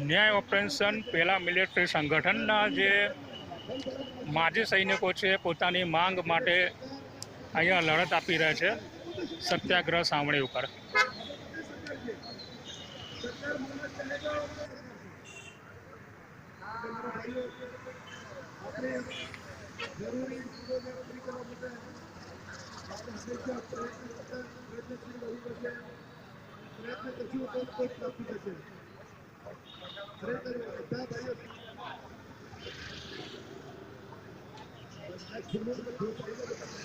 ન્યાય ઓપરેશન પહેલાં મિલિટરી સંગઠનના જે માજી સૈનિકો છે, પોતાની માંગ માટે અહીંયા લડત આપી રહ્યા છે સત્યાગ્રહ સાંભળી ઉપર. આપણે જરૂરી પૂરી કરવા માટે હંમેશા પ્રયત્ન કરતા પ્રયત્નશીલ રહેવું પડશે પ્રયત્ન કરશું તો કોઈ પ્રાપ્તિ થશે ખરેખર બધા ભાઈઓ બધું